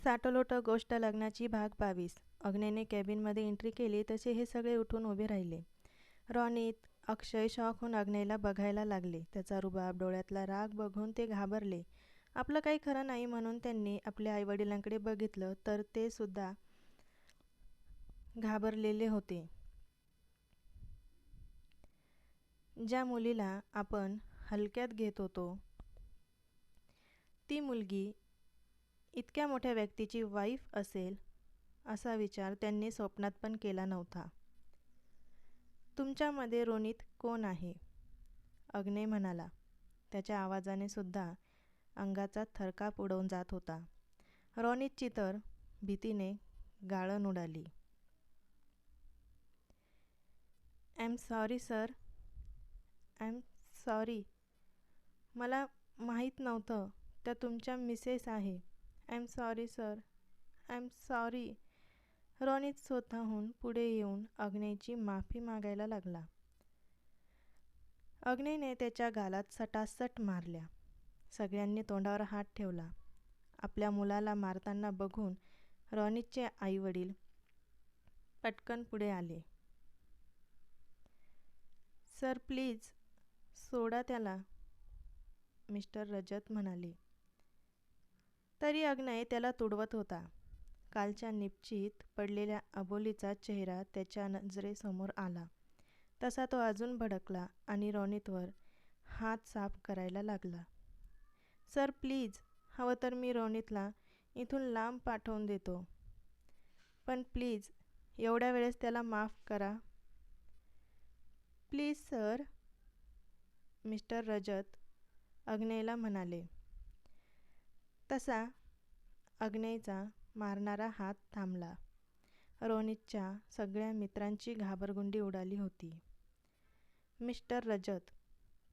साटलोट गोष्ट लग्नाची भाग बावीस. अग्नेने कॅबिनमध्ये एंट्री केली तसे हे सगळे उठून उभे राहिले. रॉनीत अक्षय शॉक होऊन अग्नेला बघायला लागले. त्याचा रुबाब डोळ्यातला राग बघून ते घाबरले. आपलं काही खरं नाही म्हणून त्यांनी आपल्या आईवडिलांकडे बघितलं तर ते सुद्धा घाबरलेले होते. ज्या मुलीला आपण हलक्यात घेत होतो ती मुलगी इतक्या मोठ्या व्यक्तीची वाईफ असेल असा विचार त्यांनी स्वप्नात पण केला नव्हता. तुमच्यामध्ये रोनित कोण आहे? अग्ने म्हणाला. त्याच्या आवाजाने सुद्धा अंगाचा थरकाप उडवून जात होता. रोनितची तर भीतीने गाळण उडाली. I am sorry sir I am sorry मला माहीत नव्हतं त्या तुमच्या मिसेस आहे. I am sorry sir I am sorry Ronit स्वतःहून पुढे येऊन अग्नेची माफी मागायला लागला. अग्नेने त्याच्या गालात सटासट मारल्या. सगळ्यांनी तोंडावर हात ठेवला. आपल्या मुलाला मारताना बघून रॉनितचे आईवडील पटकन पुढे आले. सर प्लीज सोडा त्याला मिस्टर रजत म्हणाले. तरी अग्नय त्याला तुडवत होता. कालच्या निपचित पडलेल्या अबोलीचा चेहरा त्याच्या नजरेसमोर आला. तसा तो अजून भडकला आणि रोनितवर हात साफ करायला लागला. सर प्लीज हवं तर मी रोनितला इथून लांब पाठवून देतो. पण प्लीज एवढ्या वेळेस त्याला माफ करा. प्लीज सर मिस्टर रजत अग्नेयला म्हणाले. तसा अग्नेयचा मारणारा हात थांबला. रोनितच्या सगळ्या मित्रांची घाबरगुंडी उडाली होती. मिस्टर रजत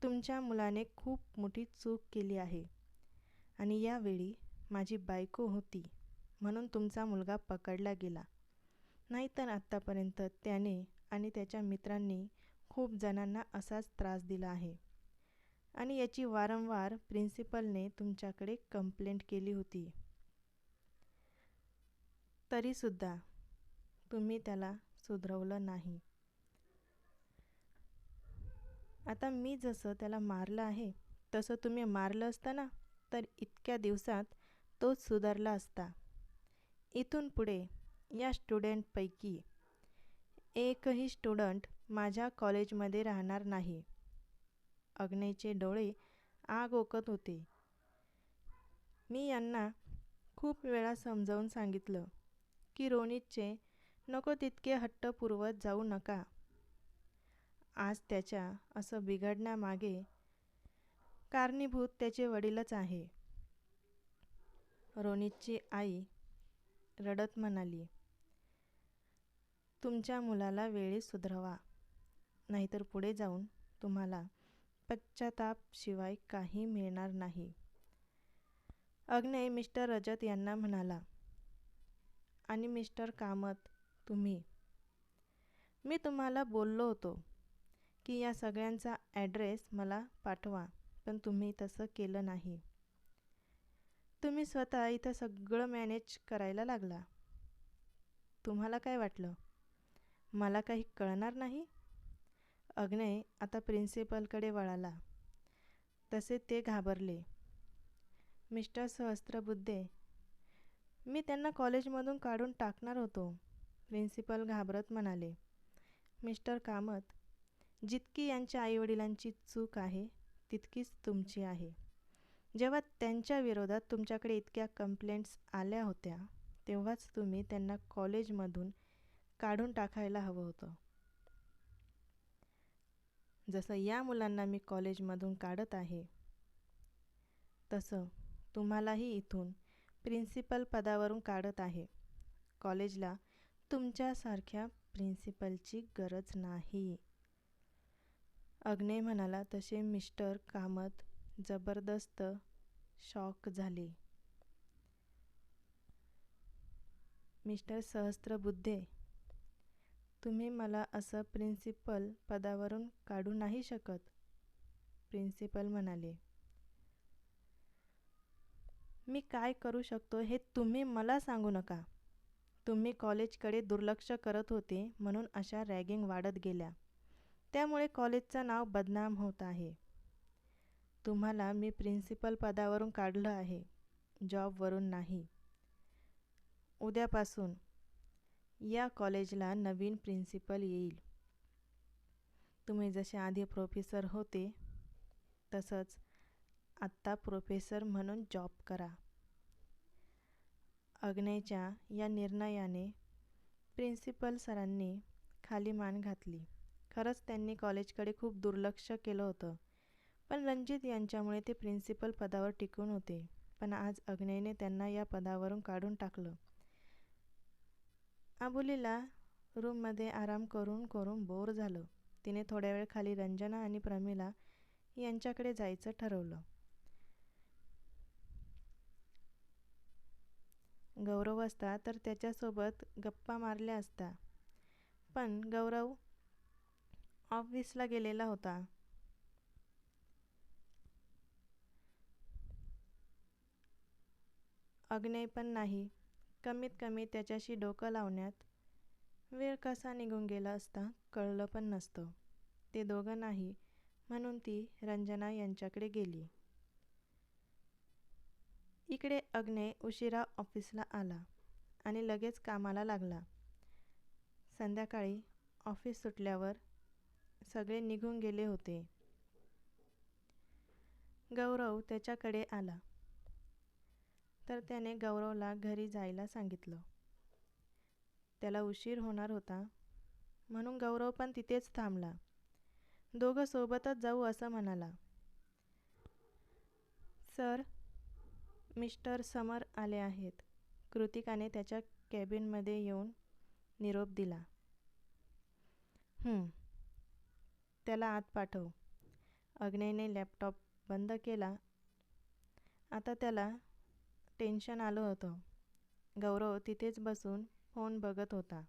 तुमच्या मुलाने खूप मोठी चूक केली आहे आणि यावेळी माझी बायको होती म्हणून तुमचा मुलगा पकडला गेला. नाहीतर आत्तापर्यंत त्याने आणि त्याच्या मित्रांनी खूप जणांना असाच त्रास दिला आहे. आणि याची वारंवार प्रिन्सिपलने तुमच्याकडे कंप्लेंट केली होती. तरीसुद्धा तुम्ही त्याला सुधरवलं नाही. आता मी जसं त्याला मारलं आहे तसं तुम्ही मारलं असतं ना तर इतक्या दिवसात तोच सुधारला असता. इथून पुढे या स्टुडंटपैकी एकही स्टुडंट माझ्या कॉलेजमध्ये राहणार नाही. अग्नेचे डोळे आग ओकत होते. मी यांना खूप वेळा समजावून सांगितलं की रोनितचे नको तितके हट्ट पुरवत जाऊ नका. आज त्याच्या असं बिघडण्यामागे कारणीभूत त्याचे वडीलच आहे. रोनितची आई रडत म्हणाली तुमच्या मुलाला वेळी सुधरवा नाहीतर पुढे जाऊन तुम्हाला पश्चातापशिवाय काही मिळणार नाही. अग्नय मिस्टर रजत यांना म्हणाला आणि मिस्टर कामत तुम्ही? मी तुम्हाला बोललो होतो की या सगळ्यांचा ॲड्रेस मला पाठवा पण तुम्ही तसं केलं नाही. तुम्ही स्वतः इथं सगळं मॅनेज करायला लागला. तुम्हाला काय वाटलं? मला काही कळणार नाही? अग्नय आता प्रिन्सिपलकडे वळाला. तसे ते घाबरले. मिस्टर सहस्त्रबुद्धे मी त्यांना कॉलेजमधून काढून टाकणार होतो प्रिन्सिपल घाबरत म्हणाले. मिस्टर कामत जितकी यांच्या आईवडिलांची चूक आहे तितकीच तुमची आहे. जेव्हा त्यांच्या विरोधात तुमच्याकडे इतक्या कंप्लेंट्स आल्या होत्या तेव्हाच तुम्ही त्यांना कॉलेजमधून काढून टाकायला हवं होतं. जसं या मुलांना मी कॉलेजमधून काढत आहे. तसं तुम्हालाही इथून प्रिन्सिपल पदावरून काढत आहे. कॉलेजला तुमच्यासारख्या प्रिन्सिपलची गरज नाही. अग्ने म्हणाला तसे मिस्टर कामत जबरदस्त शॉक झाले. मिस्टर सहस्त्रबुद्धे तुम्ही मला असं प्रिन्सिपल पदावरून काढू नाही शकत. प्रिन्सिपल म्हणाले मी काय करू शकतो हे तुम्ही मला सांगू नका. तुम्ही कॉलेजकडे दुर्लक्ष करत होते म्हणून अशा रॅगिंग वाढत गेल्या. त्यामुळे कॉलेजचं नाव बदनाम होत आहे. तुम्हाला मी प्रिन्सिपल पदावरून काढलं आहे. जॉबवरून नाही. उद्यापासून या कॉलेजला नवीन प्रिन्सिपल येईल. तुम्ही जसे आधी प्रोफेसर होते तसंच आत्ता प्रोफेसर म्हणून जॉब करा. अग्नेच्या या निर्णयाने प्रिन्सिपल सरांनी खाली मान घातली. खरंच त्यांनी कॉलेजकडे खूप दुर्लक्ष केलं होतं पण रणजित यांच्यामुळे ते प्रिन्सिपल पदावर टिकून होते पण आज अग्नेने त्यांना या पदावरून काढून टाकलं. आबुलीला रूममध्ये आराम करून करून बोर झालं. तिने थोड्या वेळ खाली रंजना आणि प्रमिला यांच्याकडे जायचं ठरवलं. गौरव असता तर त्याच्यासोबत गप्पा मारल्या असता. पण गौरव ऑफिसला गेलेला होता. अग्नय पण नाही. कमीत कमी त्याच्याशी डोकं लावण्यात वेळ कसा निघून गेला असता कळलं पण नसतं. ते दोघं नाही म्हणून ती रंजना यांच्याकडे गेली. इकडे अग्ने उशिरा ऑफिसला आला आणि लगेच कामाला लागला. संध्याकाळी ऑफिस सुटल्यावर सगळे निघून गेले होते. गौरव त्याच्याकडे आला. तर त्याने गौरवला घरी जायला सांगितलं. त्याला उशीर होणार होता. म्हणून गौरव पण तिथेच थांबला. दोघं सोबतच जाऊ असं म्हणाला. सर मिस्टर समर आले आहेत. कृतिकाने त्याच्या कॅबिनमध्ये येऊन निरोप दिला. त्याला आत पाठव. अग्नेने लॅपटॉप बंद केला. आता त्याला टेन्शन आलं होतं. गौरव तिथेच बसून फोन बघत होता.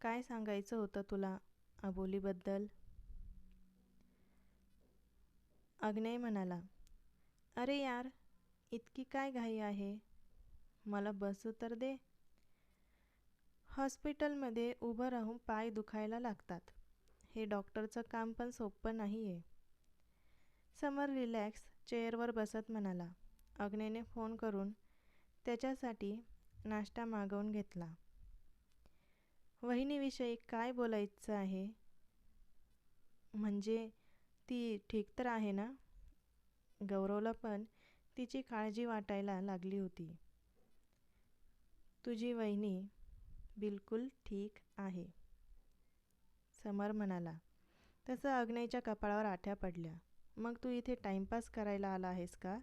काय सांगायचं होतं तुला अबोलीबद्दल अग्नय म्हणाला. अरे यार इतकी काय घाई आहे? मला बसू तर दे. हॉस्पिटलमध्ये उभं राहून पाय दुखायला लागतात. हे डॉक्टरचं काम पण सोपं नाही आहे समर रिलॅक्स चेअरवर बसत म्हणाला. अग्नेने फोन करून त्याच्यासाठी नाश्ता मागवून घेतला. वहिनीविषयी काय बोलायचं आहे? म्हणजे ती ठीक तर आहे ना? गौरवला पण तिची काळजी वाटायला लागली होती. तुझी वहिनी बिलकुल ठीक आहे. समर म्हणाला. तसं अग्नेच्या कपाळावर आठ्या पडल्या. मग तू इथे टाइमपास करायला आला आहेस का?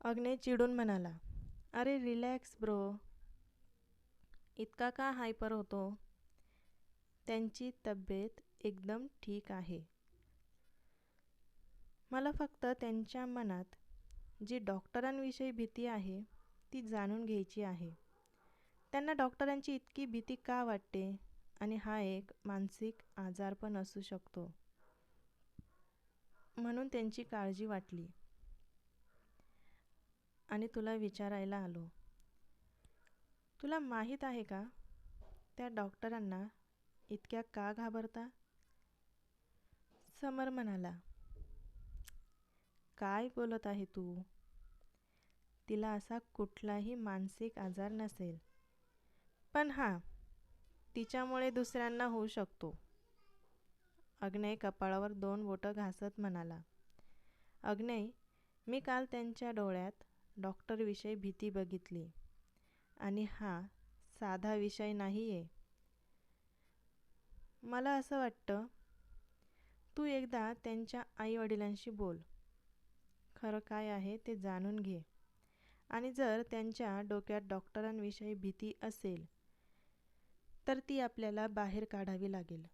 अग्ने चिडून म्हणाला अरे रिलॅक्स ब्रो. इतका का हायपर होतो? त्यांची तब्येत एकदम ठीक आहे. मला फक्त त्यांच्या मनात जी डॉक्टरांविषयी भीती आहे ती जाणून घ्यायची आहे. त्यांना डॉक्टरांची इतकी भीती का वाटते? आणि हा एक मानसिक आजार पण असू शकतो. म्हणून त्यांची काळजी वाटली. आणि तुला विचारायला आलो. तुला माहीत आहे का त्या डॉक्टरांना इतक्या का घाबरता? समर म्हणाला काय बोलत आहे तू? तिला असा कुठलाही मानसिक आजार नसेल. पण हां तिच्यामुळे दुसऱ्यांना होऊ शकतो. अग्नय कपाळावर दोन बोटं घासत म्हणाला. अग्नय मी काल त्यांच्या डोळ्यात डॉक्टरविषयी भीती बघितली. आणि हा साधा विषय नाही आहे मला असं वाटतं तू एकदा त्यांच्या आईवडिलांशी बोल. खरं काय आहे ते जाणून घे. आणि जर त्यांच्या डोक्यात डॉक्टरांविषयी भीती असेल तर ती आपल्याला बाहेर काढावी लागेल.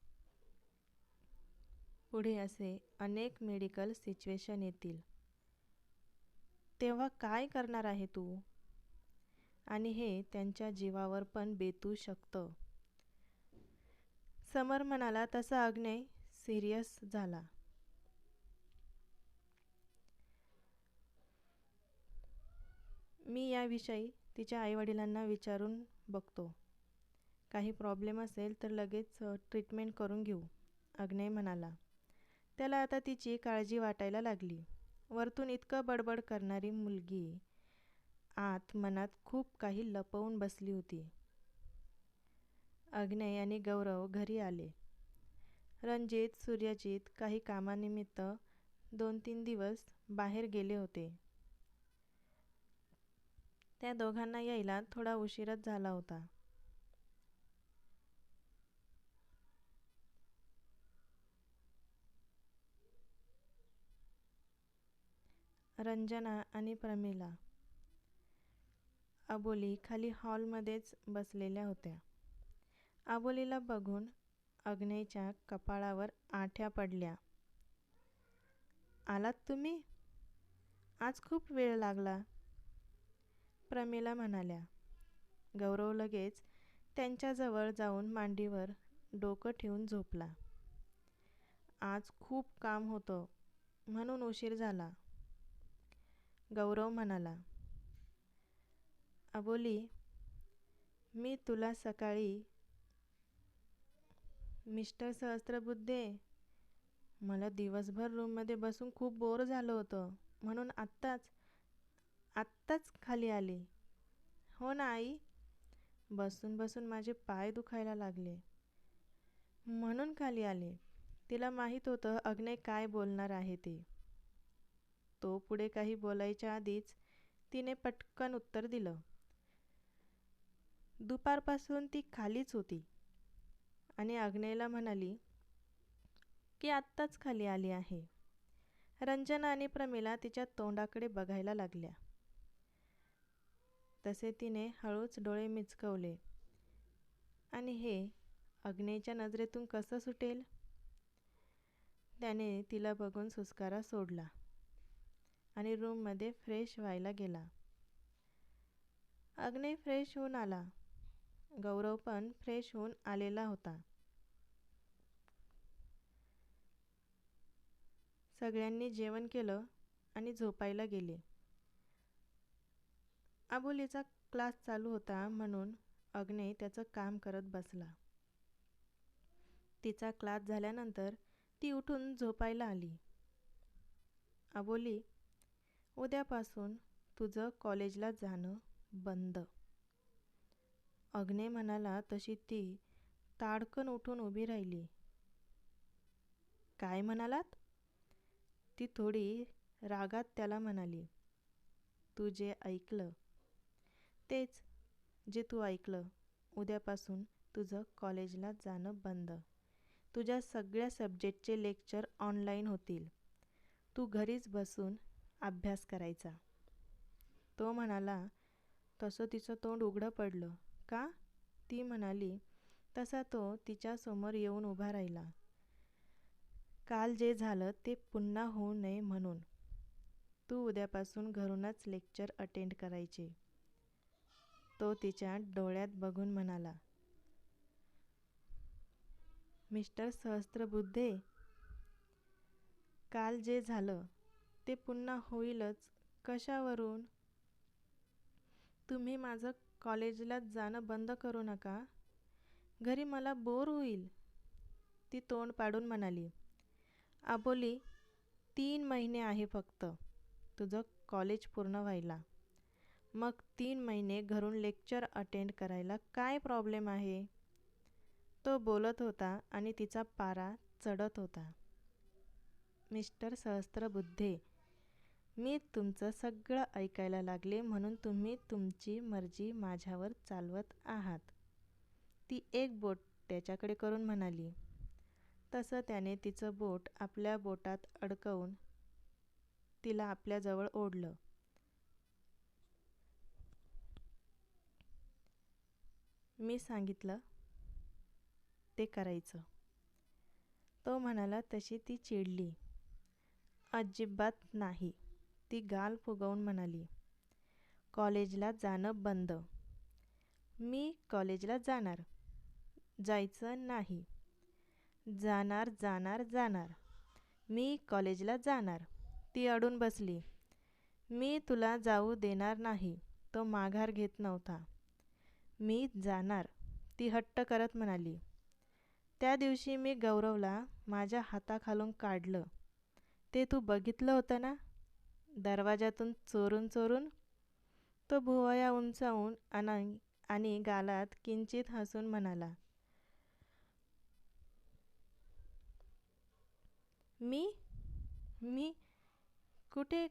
पुढे असे अनेक मेडिकल सिच्युएशन येतील. तेव्हा काय करणार आहे तू? आणि हे त्यांच्या जीवावर पण बेतू शकतं. समर म्हणाला तसा अग्नय सिरियस झाला. मी याविषयी तिच्या आईवडिलांना विचारून बघतो. काही प्रॉब्लेम असेल तर लगेच ट्रीटमेंट करून घेऊ अग्नय म्हणाला. त्याला आता तिची काळजी वाटायला लागली. वरतून इतकं बडबड करणारी मुलगी आत मनात खूप काही लपवून बसली होती. अग्नय आणि गौरव घरी आले. रणजित सूर्यजित काही कामानिमित्त दोन तीन दिवस बाहेर गेले होते. त्या दोघांना यायला थोडा उशीरच झाला होता. रंजना आणि प्रमिला. अबोली खाली हॉलमध्येच बसलेल्या होत्या. अबोलीला बघून अग्नेच्या कपाळावर आठ्या पडल्या. आलात तुम्ही? आज खूप वेळ लागला. प्रमिला म्हणाल्या. गौरव लगेच त्यांच्याजवळ जाऊन मांडीवर डोकं ठेवून झोपला. आज खूप काम होतं म्हणून उशीर झाला. गौरव म्हणाला अबोली मी तुला सकाळी मिस्टर सहस्त्रबुद्धे मला दिवसभर रूममध्ये बसून खूप बोर झालं होतं म्हणून आत्ताच आत्ताच खाली आली. हो ना आई बसून बसून माझे पाय दुखायला लागले. म्हणून खाली आले. तिला माहीत होतं अग्नय काय बोलणार आहे ते. तो पुढे काही बोलायच्या आधीच तिने पटकन उत्तर दिलं. दुपारपासून ती खालीच होती. आणि अग्नेला म्हणाली की आत्ताच खाली आली आहे. रंजना आणि प्रमिला तिच्या तोंडाकडे बघायला लागल्या. तसे तिने हळूच डोळे मिचकवले. आणि हे अग्नेच्या नजरेतून कसं सुटेल? त्याने तिला बघून सुस्कारा सोडला. आणि रूममध्ये फ्रेश व्हायला गेला. अग्ने फ्रेश होऊन आला. गौरव पण फ्रेश होऊन आलेला होता. सगळ्यांनी जेवण केलं आणि झोपायला गेले. आबोलीचा क्लास चालू होता म्हणून अग्ने त्याचं काम करत बसला. तिचा क्लास झाल्यानंतर ती उठून झोपायला आली. अबोली उद्यापासून तुझं कॉलेजला जाणं बंद. अग्ने म्हणाला तशी ती ताडकन उठून उभी राहिली. काय म्हणालात? ती थोडी रागात त्याला म्हणाली. तू जे ऐकलं तेच जे तू ऐकलं. उद्यापासून तुझं कॉलेजला जाणं बंद. तुझ्या सगळ्या सब्जेक्टचे लेक्चर ऑनलाईन होतील. तू घरीच बसून अभ्यास करायचा. तो म्हणाला तसं तिचं तोंड उघडं पडलं. का? ती म्हणाली तसा तो तिच्यासमोर येऊन उभा राहिला. काल जे झालं ते पुन्हा होऊ नये म्हणून. तू उद्यापासून घरूनच लेक्चर अटेंड करायचे. तो तिच्या डोळ्यात बघून म्हणाला मिस्टर सहस्त्रबुद्धे काल जे झालं ते पुन्हा होईलच. कशावरून? तुम्ही माझं कॉलेजला जाणं बंद करू नका. घरी मला बोर होईल. ती तोंड पाडून म्हणाली आबोली तीन महिने आहे फक्त. तुझं कॉलेज पूर्ण व्हायला. मग तीन महिने घरून लेक्चर अटेंड करायला काय प्रॉब्लेम आहे? तो बोलत होता आणि तिचा पारा चढत होता. मिस्टर सहस्त्रबुद्धे मी तुमचं सगळं ऐकायला लागले म्हणून तुम्ही तुमची मर्जी माझ्यावर चालवत आहात. ती एक बोट त्याच्याकडे करून म्हणाली. तसं त्याने तिचं बोट आपल्या बोटात अडकवून तिला आपल्याजवळ ओढलं. मी सांगितलं ते करायचं. तो म्हणाला तशी ती चिडली. अजिबात नाही. ती गाल फुगवून म्हणाली कॉलेजला जाणं बंद. मी कॉलेजला जाणार. जायचं नाही. जाणार जाणार जाणार. मी कॉलेजला जाणार. ती अडून बसली. मी तुला जाऊ देणार नाही. तो माघार घेत नव्हता. मी जाणार. ती हट्ट करत म्हणाली. त्या दिवशी मी गौरवला माझ्या हाताखालून काढलं. ते तू बघितलं होतं ना? दरवाजातून चोरून चोरून तो भुवया उंचावून आणि आणि गालात किंचित हसून म्हणाला मी? मी? कुठे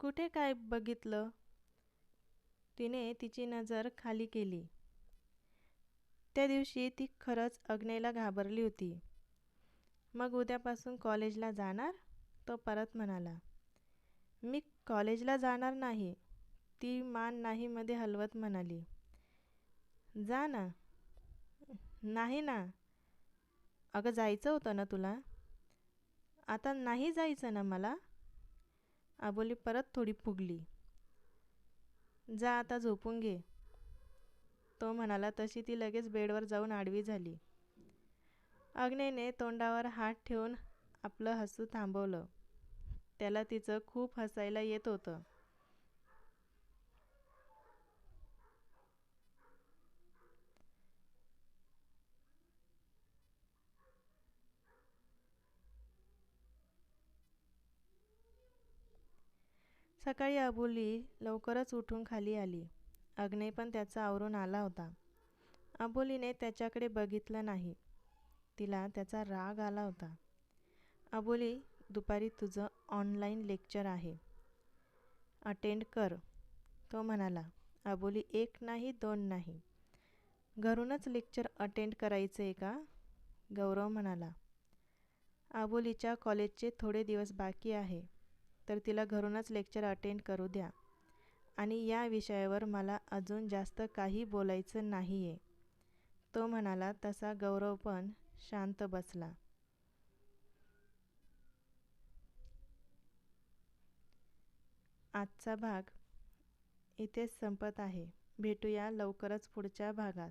कुठे काय बघितलं? तिने तिची नजर खाली केली. त्या दिवशी ती खरंच अग्नेला घाबरली होती. मग उद्यापासून कॉलेजला जाणार? तो परत म्हणाला. मी कॉलेजला जाणार नाही. ती मान नाहीमध्ये हलवत म्हणाली. जा ना. नाही ना. अगं जायचं होतं ना तुला? आता नाही जायचं ना मला? आबोली परत थोडी फुगली. जा आता झोपून घे. तो म्हणाला तशी ती लगेच बेडवर जाऊन आडवी झाली. अग्नेने तोंडावर हात ठेवून आपलं हसू थांबवलं. त्याला तिचं खूप हसायला येत होतं. सकाळी अबोली लवकरच उठून खाली आली. अग्ने पण त्याचा आवरून आला होता. अबोलीने त्याच्याकडे बघितलं नाही. तिला त्याचा राग आला होता. अबोली दुपारी तुझं ऑनलाईन लेक्चर आहे. अटेंड कर. तो म्हणाला अबोली एक नाही दोन नाही. घरूनच लेक्चर अटेंड करायचं आहे का? गौरव म्हणाला आबोलीच्या कॉलेजचे थोडे दिवस बाकी आहे तर तिला घरूनच लेक्चर अटेंड करू द्या. आणि या विषयावर मला अजून जास्त काही बोलायचं नाही आहे तो म्हणाला तसा गौरव पण शांत बसला. आजचा भाग इथेच संपत आहे. भेटूया लवकरच पुढच्या भागात.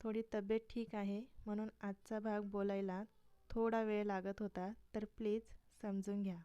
थोडी तब्येत ठीक आहे म्हणून आजचा भाग बोलायला थोडा वेळ लागत होता तर प्लीज समजून घ्या.